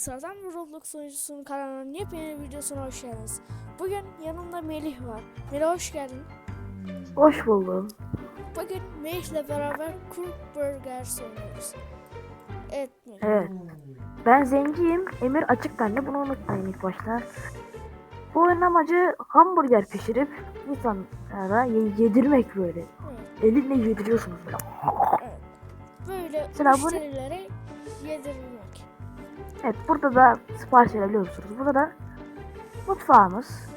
Sıradan bir Roblox oyuncusunun kanalının yepyeni videosuna hoş geldiniz. Bugün yanımda Melih var. Melih hoş geldin. Hoş buldum. Bugün Melih'le beraber Crook Burgers oynuyoruz. Evet Melih. Evet. Ben zenciyim. Emir açık tenli. Bunu unutmayın ilk başta. Bu oyunun amacı hamburger pişirip insanlara ye- yedirmek böyle. Evet, Elinle yediriyorsunuz böyle. evet. Böyle ne? müşterilere yedirmek. Evet burada da sipariş verebiliyorsunuz. Burada da mutfağımız.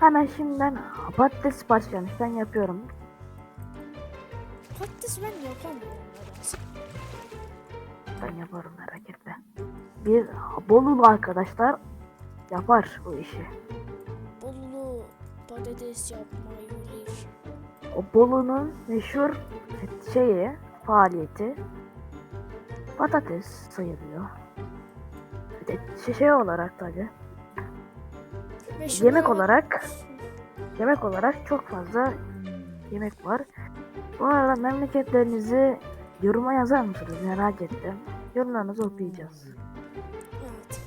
Hemen şimdiden patates sipariş vermiş. Ben yapıyorum. Patates ben yapamıyorum. Ben yaparım merak etme. Bir Bolulu arkadaşlar yapar bu işi. Bolulu patates yapmayı bilir. O Bolu'nun meşhur şeyi, faaliyeti patates sayılıyor. De şey- şey olarak tabi. Meşhur Yemek olarak- yemek olarak çok fazla yemek var. Bu arada memleketlerinizi yoruma yazar mısınız? Merak ettim. Yorumlarınızı okuyacağız. Evet.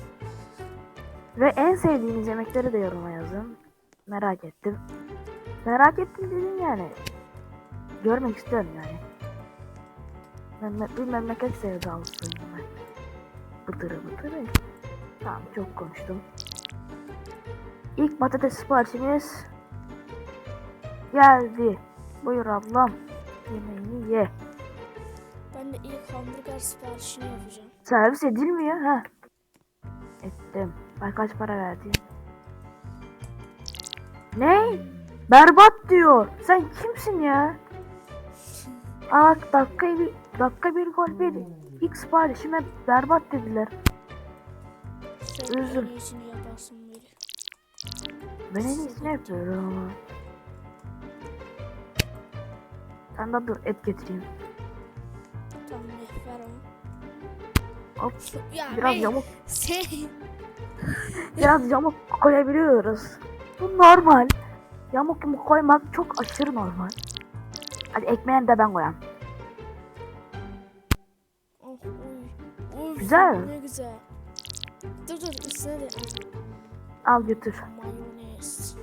Ve en sevdiğiniz yemekleri de yoruma yazın. Merak ettim. Merak ettim dedim yani. Görmek istiyorum yani. Mem bir memleket sevdalısıyım ben. Bıtırı bıtırı. Tamam çok konuştum. İlk patates siparişimiz geldi. Buyur ablam. Yemeğini ye. Ben de ilk hamburger siparişini yapacağım. Servis edilmiyor ha. Ettim. Ay kaç para verdi? Ne? Berbat diyor. Sen kimsin ya? Aa dakika bir dakika bir gol bir. İlk siparişime berbat dediler. Sen Üzüm. en iyisini yaparsın Melih. Ben en iyisini yapıyorum ama. Sen de dur et getireyim. Tamam Melih ver onu. Hop Ya biraz Melih, yamuk Sen biraz yamuk koyabiliyoruz. Bu normal. Yamuk yamuk koymak çok aşırı normal. Hadi ekmeğini de ben koyayım. Oh, oy. Oy, Güzel. Ne güzel. Dur dur üstüne de Al götür. mayonez.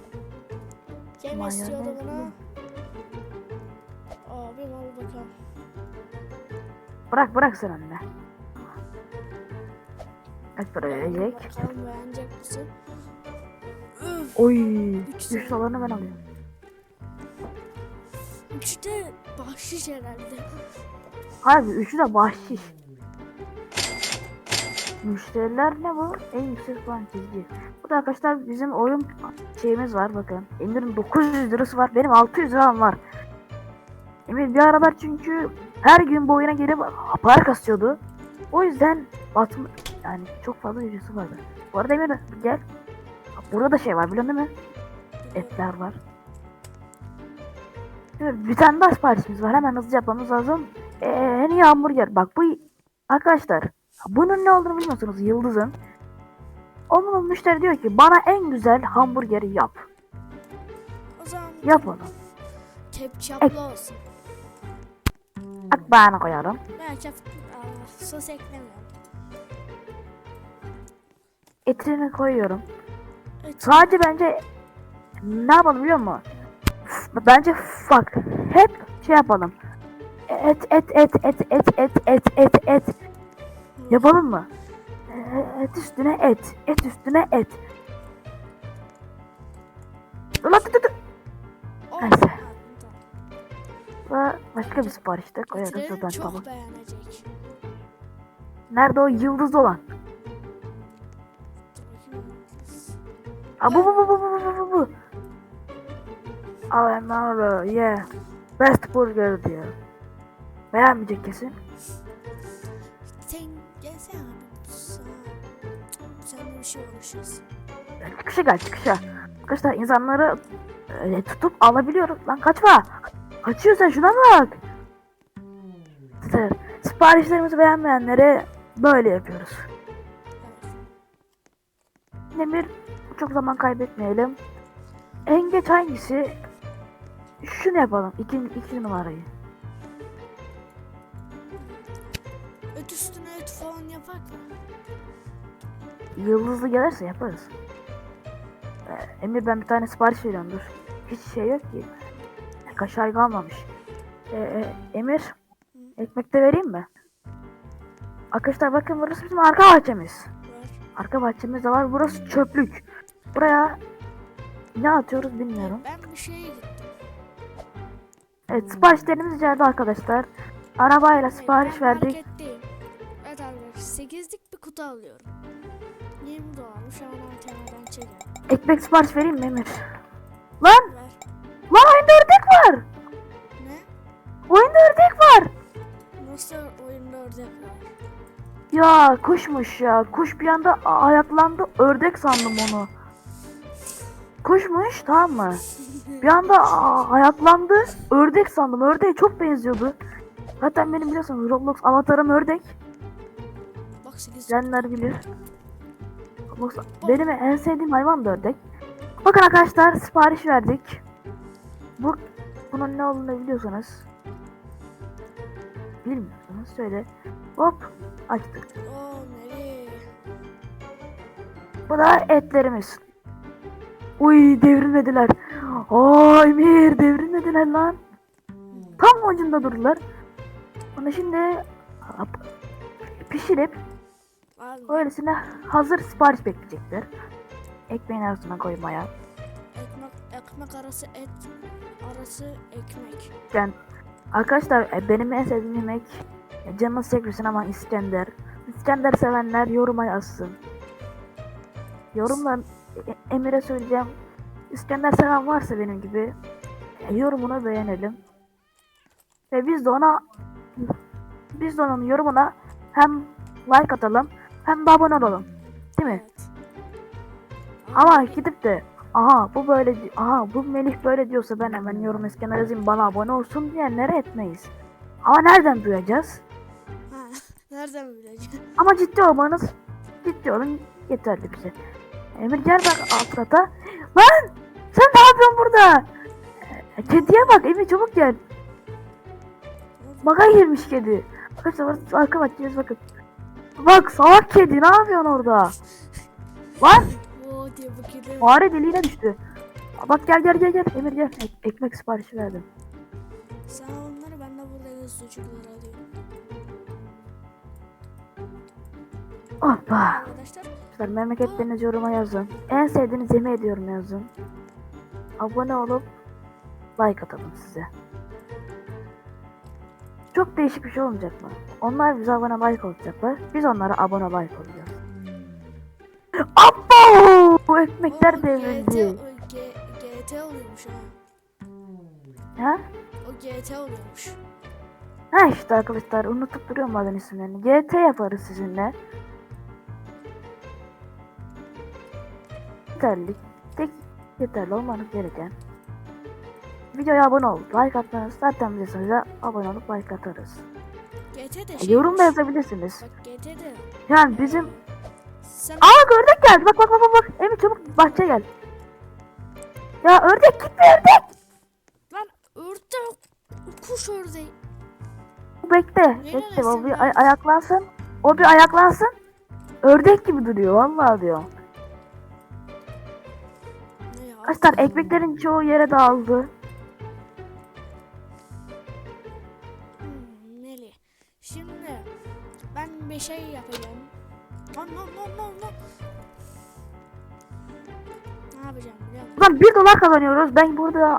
Kim istiyordu bunu? Abim al bakalım. Bırak bırak sen anne. Kaç para verecek? Bakalım beğenecek misin? Üf, Oy. Üç 3 dolarını ben alıyorum. üçte bahşiş herhalde. Harbi üçü de bahşiş. Müşteriler ne bu? En yüksek puan çizgi. Bu da arkadaşlar bizim oyun şeyimiz var bakın. Emir'in 900 lirası var. Benim 600 liram var. Emir bir aralar çünkü her gün bu oyuna gelip para kasıyordu. O yüzden batma yani çok fazla ücreti vardı. Bu arada Emir gel. Burada da şey var biliyorsun değil mi? Etler var. Bir tane daha siparişimiz var. Hemen hızlı yapmamız lazım. Ee, en iyi hamburger. Bak bu arkadaşlar bunun ne olduğunu bilmiyorsunuz Yıldız'ın. Onun müşteri diyor ki bana en güzel hamburgeri yap. O zaman Yap onu. ketçaplı olsun. Akbağını koyalım. Ben ketçap Aa, sos eklemiyorum. Etini koyuyorum. Evet. Sadece bence ne yapalım biliyor musun? F- Bence bak hep şey yapalım. Et et et et et et et et et. Yapalım mı? E- Et üstüne et. Et üstüne et. Dur lan dur dur, dur. Neyse. Ve başka bir sipariş de koyarız zaten çok tamam. beğenecek. Nerede o yıldız olan? Aa, bu bu bu bu bu bu bu bu. I am our yeah. Best burger diyor. Beğenmeyecek kesin. Konuşacağız. Çıkışa gel çıkışa. Arkadaşlar insanları e, tutup alabiliyoruz. Lan kaçma. Kaçıyor sen şuna bak. Siparişlerimizi beğenmeyenlere böyle yapıyoruz. Demir çok zaman kaybetmeyelim. En geç hangisi? Şunu yapalım. İkinci, ikinci numarayı. Et üstüne et falan yapak mı? Yıldızlı gelirse yaparız. Ee, Emir ben bir tane sipariş veriyorum dur. Hiç şey yok ki. Kaşar kalmamış. Ee, e, Emir ekmek de vereyim mi? Arkadaşlar bakın burası bizim arka bahçemiz. Arka bahçemiz de var. Burası çöplük. Buraya ne atıyoruz bilmiyorum. Ben bir şeye gittim. Evet siparişlerimiz içeride arkadaşlar. Arabayla sipariş verdik. marketteyim. Evet arkadaşlar 8'lik bir kutu alıyorum. 20 dolarmış hemen ATM'den çekelim. Ekmek sipariş vereyim mi Emir? Lan! Ver. Lan oyunda ördek var! Ne? Oyunda ördek var! Nasıl oyunda ördek var? Ya kuşmuş ya. Kuş bir anda ayaklandı. Ördek sandım onu. Kuşmuş tamam mı? Bir anda ayaklandı. Ördek sandım. Ördeğe çok benziyordu. Zaten benim biliyorsunuz Roblox avatarım ördek. Bak 8 Bilenler bilir. Roblox, benim en sevdiğim hayvan da ördek. Bakın arkadaşlar sipariş verdik. Bu bunun ne olduğunu biliyorsanız. Bilmiyorsanız söyle. Hop açtık. Bu da etlerimiz. Uy devrilmediler. Aa Emir devrilmediler lan. Tam ucunda durdular. Onu şimdi pişirip öylesine hazır sipariş bekleyecekler. Ekmeğin arasına koymaya. ekmek, ekmek arası et arası ekmek. Yani arkadaşlar e, benim en sevdiğim yemek e, canınız çekmesin ama İskender. İskender sevenler yoruma yazsın. Yorumlar e, Emir'e söyleyeceğim. İskender seven varsa benim gibi yorumunu beğenelim. Ve biz de ona biz de onun yorumuna hem like atalım hem de abone olalım. Değil mi? Evet. Ama gidip de aha bu böyle aha bu Melih böyle diyorsa ben hemen yorum eskene yazayım bana abone olsun diyenlere etmeyiz. Ama nereden duyacağız? Ha, nereden bileceğim? Ama ciddi olmanız ciddi olun yeterli bize. Emir gel bak alt kata. Lan sen ne yapıyorsun burada? E, Kediye bak Emir çabuk gel. Baga girmiş kedi. Arkadaşlar arka bahçemiz bakın. Bak salak kedi ne yapıyorsun orada? Lan Oo diye bakıyorum. Fare deliğine düştü. Bak gel gel gel gel Emir gel Ek- ekmek siparişi verdim. Sen onları ben de burada göz çocukları alıyorum. Hoppa. Arkadaşlar Arkadaşlar memleketlerinizi yoruma yazın. En sevdiğiniz yemeği ediyorum yazın. Abone olup like atalım size. Çok değişik bir şey olmayacak mı? Onlar bize abone like olacaklar. Biz onlara abone like olacağız. Abo! Bu ekmekler devrildi. GT oluyormuş ha. Ha? O GT oluyormuş. Ha işte arkadaşlar unutup duruyorum bazen isimlerini. GT yaparız sizinle. Yeterli. Tek yeterli olmanız gereken. Videoya abone olup like atmanız zaten biliyorsunuz abone olup like atarız. GT de E, şey. yorum da yazabilirsiniz. Bak. Yani bizim... Sen Aa ördek geldi bak bak bak bak. Emir çabuk bahçeye gel. Ya ördek gitme ördek. lan ördek. Kuş ördeği. Bekle. Nereye Bekle o bir ay- ayaklansın. O bir ayaklansın. Ördek gibi duruyor vallahi diyor. Ne? Arkadaşlar ekmeklerin çoğu yere dağıldı. Ulan 1 dolar kazanıyoruz. Ben burada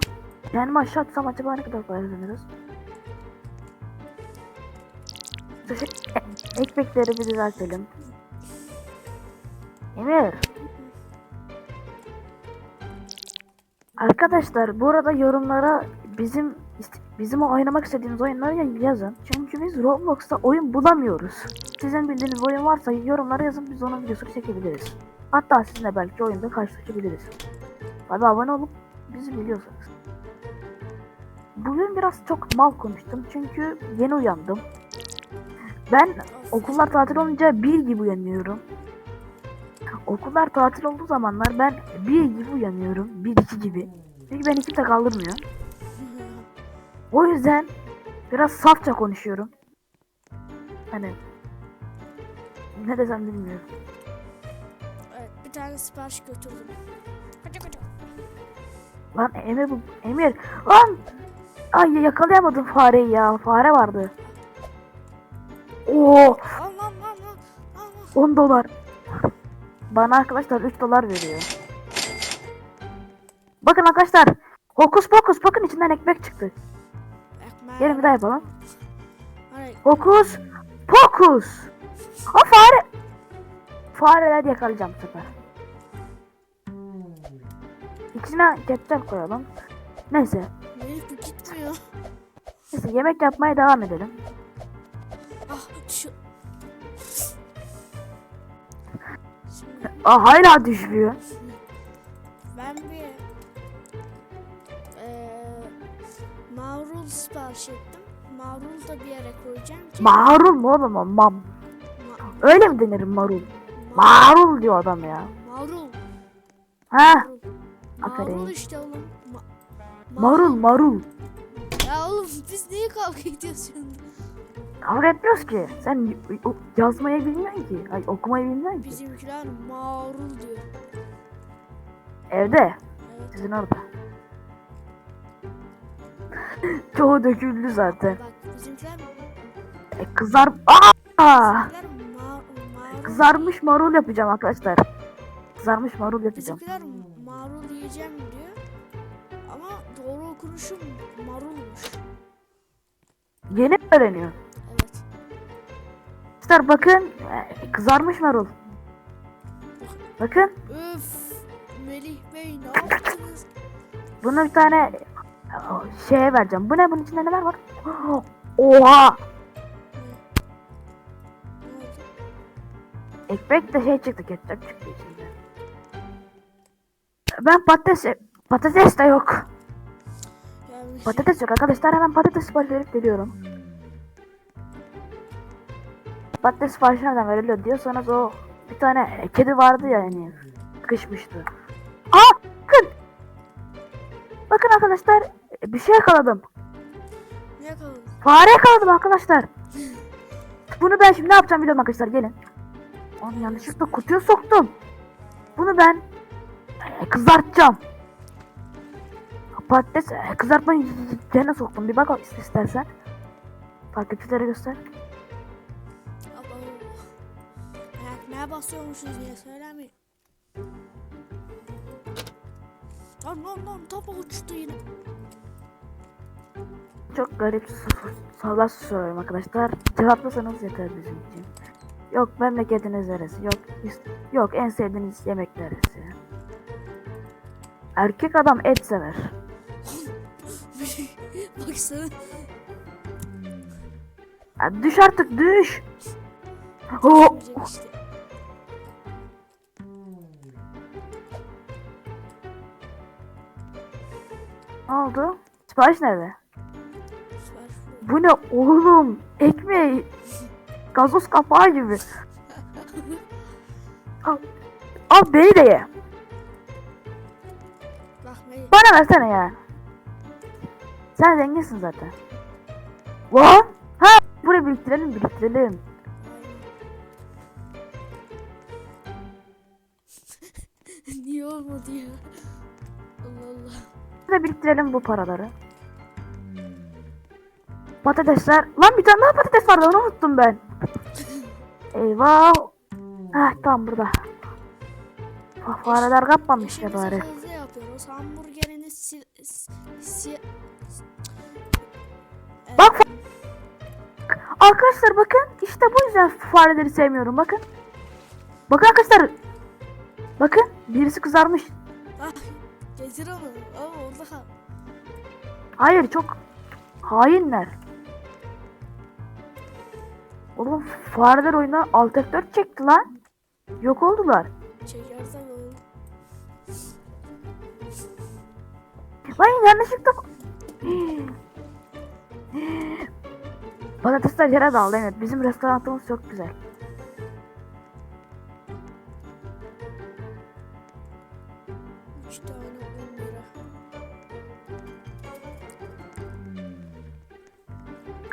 kendimi aşağı atsam acaba ne kadar para kazanırız? Ekmekleri bir düzeltelim. Emir. Arkadaşlar bu arada yorumlara bizim bizim oynamak istediğiniz oyunları yazın. Çünkü biz Roblox'ta oyun bulamıyoruz. Sizin bildiğiniz oyun varsa yorumlara yazın biz onun videosunu çekebiliriz. Hatta sizinle belki oyunda karşılaşabiliriz. Tabi abone olup bizi biliyorsanız. Bugün biraz çok mal konuştum çünkü yeni uyandım. Ben okullar tatil olunca bir gibi uyanıyorum. Okullar tatil olduğu zamanlar ben bir gibi uyanıyorum. Bir iki gibi. Çünkü beni kimse kaldırmıyor. O yüzden biraz safça konuşuyorum. Hani ne desem bilmiyorum. bir tane sipariş götürdüm. Lan Emir bu Emir. Lan! Ay yakalayamadım fareyi ya. Fare vardı. Oo, Al lan lan lan. Al lan. 10 dolar. Bana arkadaşlar 3 dolar veriyor. Bakın arkadaşlar. Hokus pokus bakın içinden ekmek çıktı. Ekmeğe. Gelin bir daha yapalım. Hokus pokus. O fare. Fareler yakalayacağım bu sefer. İçine ketçap koyalım. Neyse. Bu gitmiyor. Neyse yemek yapmaya devam edelim. Ah şu. Şimdi Aa hala düşmüyor. ben bir eee marul sipariş ettim. Marul da bir yere koyacağım ki. Marul mu oğlum o? Mam. Ma- Öyle mi denir marul? ma- Marul diyor adam ya. marul. Ha Marul. Aferin. Marul işte oğlum. Ma- marul marul. Ya oğlum biz niye kavga ediyoruz şimdi? Kavga etmiyoruz ki. Sen yazmayı bilmiyorsun ki. Ay okumayı bilmiyorsun ki. Bizimkiler marul diyor. Evde. Evet. Sizin orada. Çoğu döküldü zaten. Bak bizimkiler E, kızar... Aa! bizimkiler mar marul. Kızarmış marul yapacağım arkadaşlar. Kızarmış marul yapacağım. Bizimkiler marul yiyeceğim diyor. Ama doğru okunuşu marulmuş. Yeni öğreniyor. Evet. Arkadaşlar bakın. e, Kızarmış marul. Bakın. Öf. Melih Bey ne yaptınız? Bunu bir tane e, şeye vereceğim. Bu ne? Bunun içinde neler var? Oha! Ekmek de şey çıktı. Ketçap çıktı içinde. Ben patates... Patates de yok. Yani Patates yok arkadaşlar. Hemen patates sipariş verip geliyorum. Patates siparişi nereden veriliyor diyorsanız o bir tane kedi vardı ya hani sıkışmıştı. Aa bakın. Bakın arkadaşlar bir şey yakaladım. ne yapalım? Fare yakaladım arkadaşlar. Bunu ben şimdi ne yapacağım biliyorum arkadaşlar gelin. Onu yanlışlıkla kutuya soktum. Bunu ben kızartacağım. Patates e, kızartmayı yerine soktum. Bir bak ist- istersen. Takipçilere göster. Ayakmaya basıyormuşuz diye söylemeyin. Lan lan lan top uçtu yine. Çok garip sorular soruyorum arkadaşlar. Cevaplasanız yeter bizim için. Yok memleketiniz neresi? Yok yok en sevdiğiniz yemek neresi? Erkek adam et sever. Baksana. Ya düş artık düş. Olmayacak işte. ne oldu? Sipariş nerede? Bu ne oğlum? Ekmeği. Gazoz kapağı gibi. Al, al beni de ye. Bana versene ya. Sen zenginsin zaten. Lan! Ha! Burayı biriktirelim biriktirelim. Niye olmadı ya? Allah Allah. Burada biriktirelim bu paraları. Patatesler. Lan bir tane daha patates vardı onu unuttum ben. Eyvah. Heh tam burada. Fa- Fareler kapmamış ya bari. Yapıyoruz. Hamburgerini si... si... si... Bak Arkadaşlar bakın işte bu yüzden fareleri sevmiyorum bakın. Bakın arkadaşlar. Bakın birisi kızarmış. Ah, getir onu. Ama orada. Hayır çok hainler. Oğlum fareler oyuna alt F4 çekti lan. Yok oldular. Lan yanlışlıkla... Patatesler yere daldı evet. Bizim restoranımız çok güzel. Üç tane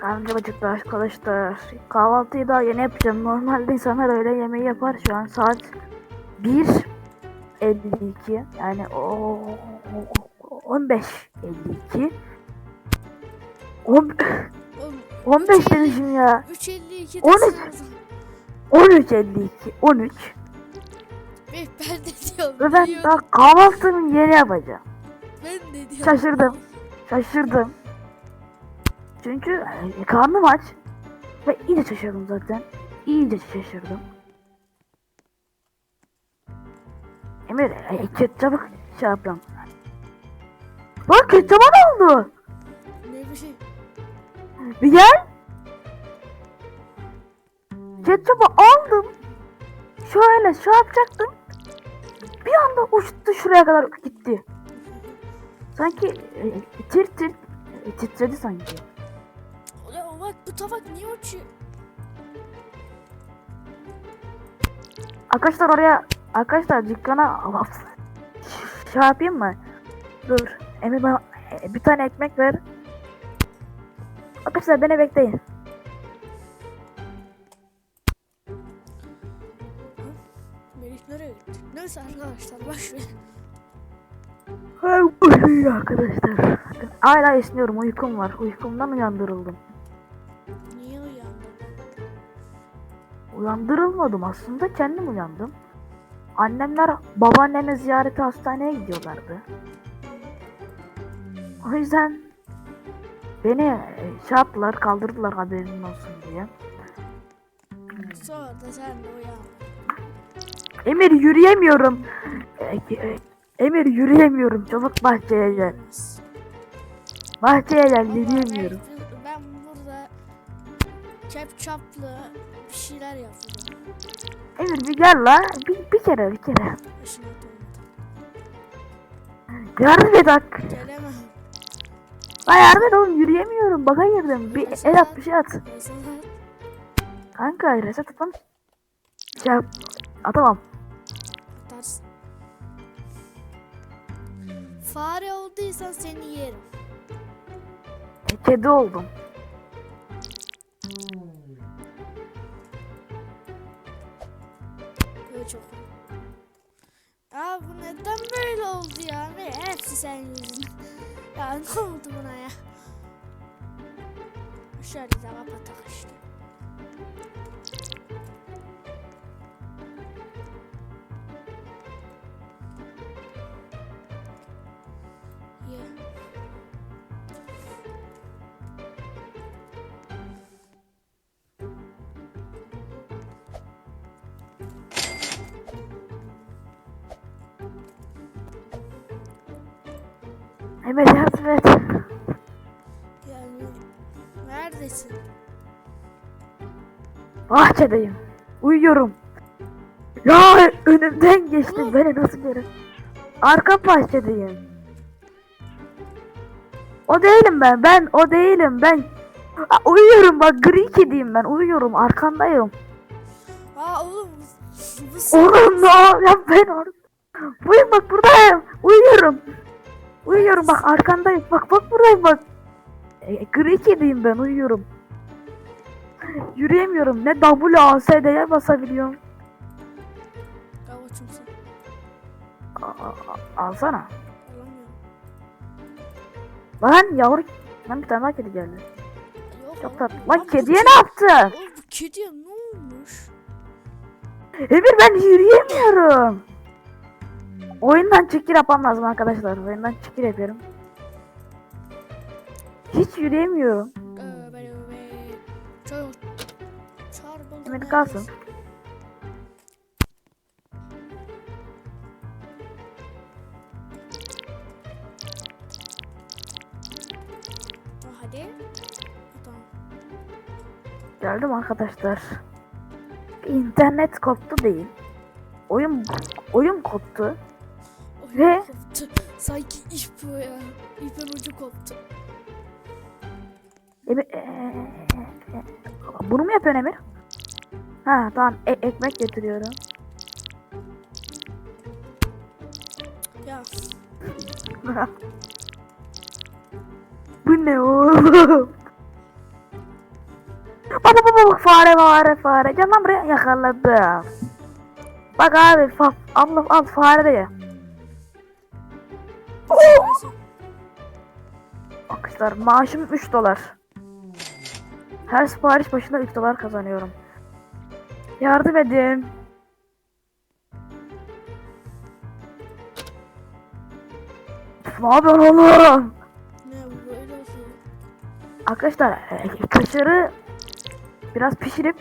on lira. Arkadaşlar. Kahvaltıyı daha yeni yapacağım. Normalde insanlar öyle yemeği yapar. Şu an saat 1. 52 yani o 15 52 On- Oğlum, 15 3.50 demişim ya. 3.52 13. desin o zaman. 13 52 13 Be- Ben de diyorum. ve ben daha kahvaltımı yeni yapacağım. Ben de diyorum. Şaşırdım. Şaşırdım. Çünkü e, karnım aç. Ve iyice şaşırdım zaten. İyice şaşırdım. Emir, e, ketçabı şey yapıyorum. Lan ne oldu? Ne bir şey. Bir gel. Ketçabı aldım. Şöyle şey yapacaktım. Bir anda uçtu şuraya kadar gitti. Sanki e, tir tir e, titredi sanki. Ya bak bu tabak niye uçuyor? Arkadaşlar oraya arkadaşlar dükkana şey yapayım mı? Dur. Emir bana e, bir tane ekmek ver. Arkadaşlar beni bekleyin. Melih nereye gitti? Neyse arkadaşlar boş ver. Ay, uy, arkadaşlar. Hala esniyorum uykum var. Uykumdan uyandırıldım. Niye uyandın? Uyandırılmadım aslında kendim uyandım. Annemler babaanneme ziyarete hastaneye gidiyorlardı. O yüzden beni e, şey yaptılar kaldırdılar haberin olsun diye. Sonra da sen de uyandın. Emir yürüyemiyorum. E, e, Emir yürüyemiyorum. Çabuk bahçeye gel. Bahçeye gel yürüyemiyorum. ben- Ben burada kepçaplı bir şeyler yapıyorum. Emir bir gel la. Bir, bir kere bir kere. Yardım et hak. Gelemem. La yardım et oğlum yürüyemiyorum. Baka girdim. Bir el at bir şey at. Kanka reset atmam. Şey. Atamam. Fare olduysan seni yerim. E, Kedi oldum. Böyle çok. Ya bu neden böyle oldu ya? Hepsi senin yüzünden. Ya ne oldu buna ya? Şöyle de kapatak işte. Emir yardım et. Yani neredesin? Bahçedeyim. Uyuyorum. Ya önümden geçti. Beni nasıl görün? Arka bahçedeyim. O değilim ben. Ben o değilim. Ben Aa, uyuyorum bak gri kediyim ben. Uyuyorum arkandayım. Aa oğlum bu, bu sen- Oğlum ne ya ben orada. Buyum bak buradayım. Uyuyorum. Uyuyorum bak arkandayım. Bak bak buradayım bak. E, gri kediyim ben uyuyorum. Yürüyemiyorum. Ne W A S D'ye basabiliyorum. Kavaçım sen. A- a- a- alsana. Alamıyorum. Lan yavru. Lan bir tane daha kedi geldi. Yok, Çok tatlı. Lan Lan bu kediye kedi- ne yaptı? Oğlum bu kediye ne olmuş? Emir ben yürüyemiyorum. Oyundan çekil yapmam lazım arkadaşlar. Oyundan çekil yapıyorum. Hiç yürüyemiyorum. Ya. kalsın. Ha, Hadi. Tamam. Geldim arkadaşlar. İnternet koptu değil. Oyun oyun koptu. Ve- koptu. Sanki ip bu ya. İpin ucu koptu. Emir, e, e, e, bunu mu yapıyorsun Emir? Ha tamam E- ekmek getiriyorum. Ya Bu ne oğlum? Baba baba bak fare fare fare. Gel lan buraya yakaladım. Bak abi fa abla al fare de Arkadaşlar maaşım 3 dolar. Her sipariş başına 3 dolar kazanıyorum. Yardım edin. Ne yapıyorsun oğlum? Ne bu böyle oluyor? Arkadaşlar e, kaşarı biraz pişirip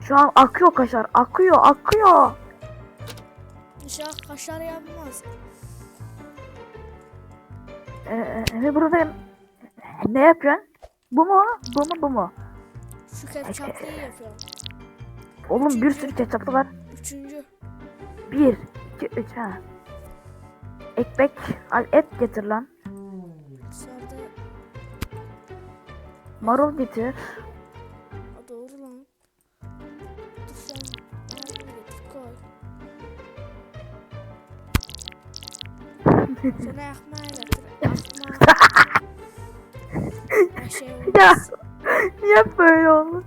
şu an akıyor kaşar. Akıyor, akıyor. İnşallah kaşar yanmaz. Ee, e, buradayım. Ne yapıyorsun? Bu mu? Bu mu? Bu mu? Şu ketçaplıyı yapıyorum. Oğlum bir sürü ketçaplı var. Üçüncü. Bir, iki, üç ha. Ekmek, al et getir lan. Dışarıda. Marul getir. Ha, doğru lan. Dur sen. Koy. Getir. Ekmeği. Her şey Ya. Niye böyle oldu?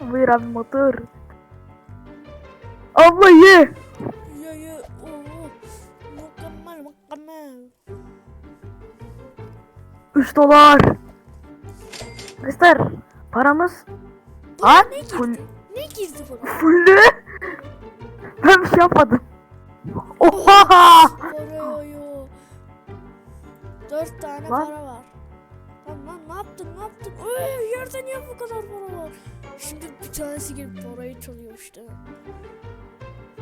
Buyur abi motor. Abla ye. Ya ya. Oo. Mükemmel mükemmel. 3 dolar. Arkadaşlar paramız Lan, ne full-? Ne girdi buna? fullü. Ben bir şey yapmadım. Oha! Tane Lan. para var. Lan lan ne yaptın ne yaptın? Oy, yerde niye bu kadar para var? Şimdi bir tanesi gelip parayı çalıyor işte.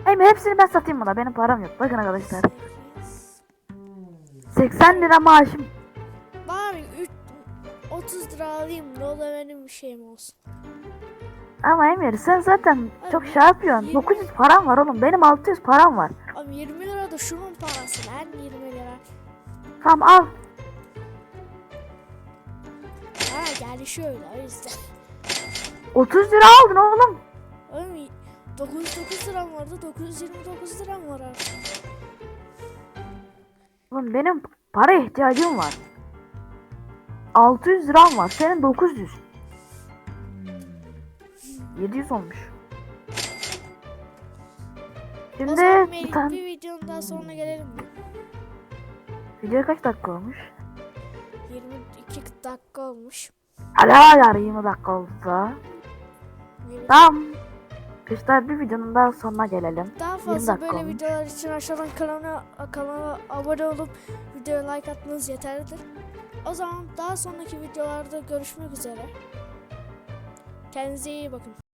Hem hepsini ben satayım buna. Benim param yok. Bakın arkadaşlar. Sekiz. 80 lira maaşım. Bari üç, 30 lira alayım da o da benim bir şeyim olsun. Ama Emir sen zaten çok Abi, şey yapıyorsun. yirmi- 900 param var oğlum. Benim 600 param var. Abi 20 lira da şunun parası lan 20 lira. Tamam al. Geldi şöyle o yüzden. 30 lira aldın oğlum. Oğlum 99 liram vardı 929 liram var artık. Oğlum benim para ihtiyacım var. 600 liram var. Senin 900. 700 olmuş. O Şimdi zaman bir tane bir videonun daha sonuna gelelim mi? video kaç dakika olmuş? 22 dakika olmuş. Hala yar 20 dakika. Melih. Tamam. Arkadaşlar bir videonun daha sonuna gelelim. Daha 20 fazla böyle olmuş. videolar için aşağıdan kanala, kanala abone olup videoya like atmanız yeterlidir. O zaman daha sonraki videolarda görüşmek üzere. Kendinize iyi bakın.